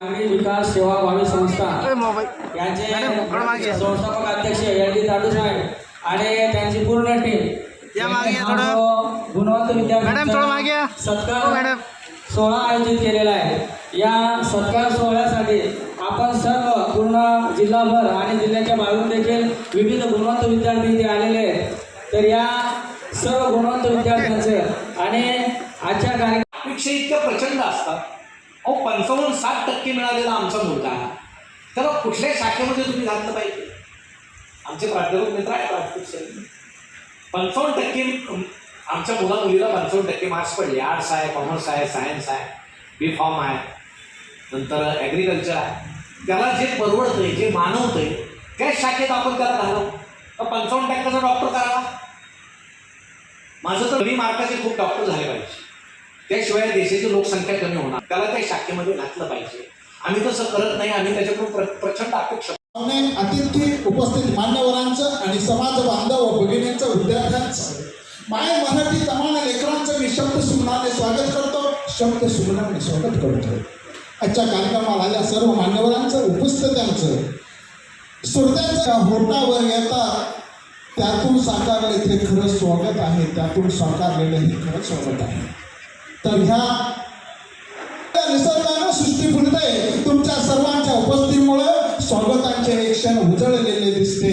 नागरी विकास सेवा भावी संस्था. यांचे. संस्थापक अध्यक्ष एल डी साहेब आणि त्यांची पूर्ण टीम. गुणवंत हो, सत्कार मॅडम. सोहळा आयोजित केलेला आहे. या सत्कार सोहळ्यासाठी आपण सर्व पूर्ण जिल्हाभर आणि जिल्ह्याच्या बाहेरून देखील विविध गुणवंत विद्यार्थी इथे आलेले आहेत. तर या सर्व गुणवंत विद्यार्थ्यांचं आणि आजच्या कार्यक्रम प्रचंड असतात. अहो पंचावन्न सात टक्के मिळालेला आमचा मुलगा त्याला कुठल्या शाखेमध्ये तुम्ही घातलं पाहिजे. आमचे प्राध्यापक मित्र आहेत राजकीय पंचावन्न टक्के आमच्या मुला मुलीला पंचावन्न टक्के मार्क्स पडले. आर्ट्स आहे कॉमर्स आहे सायन्स आहे बी फॉर्म आहे नंतर ॲग्रिकल्चर आहे. त्याला जे परवडतंय जे मानवतंय त्याच शाखेत आपण त्याला घालव तर पंचावन्न टक्क्याचा डॉक्टर करावा. माझं तर मी मार्काचे खूप डॉक्टर झाले पाहिजे. त्याशिवाय देशाची लोकसंख्या कमी होणार. त्याला त्या शाखेमध्ये घातलं पाहिजे. आम्ही तसं करत नाही आम्ही त्याच्याकडून प्र प्रचंड अपेक्षा अतिथी उपस्थित मान्यवरांचं आणि समाज बांधव व भगिनींचं विद्यार्थ्यांचं. माय मराठी तमाम लेकरांचं मी शब्द सुमनाने स्वागत करतो. शब्द सुमनाने स्वागत करतो. आजच्या कार्यक्रमाला आल्या सर्व मान्यवरांचं उपस्थितांचं सुरत्याच्या होटावर येता त्यातून साकारले ते खरं स्वागत आहे त्यातून साकारलेलं हे खरं स्वागत आहे. तर ह्या त्या निसर्गानं सृष्टी फुलते तुमच्या सर्वांच्या उपस्थितीमुळे स्वागतांचे हे क्षण उजळलेले दिसते.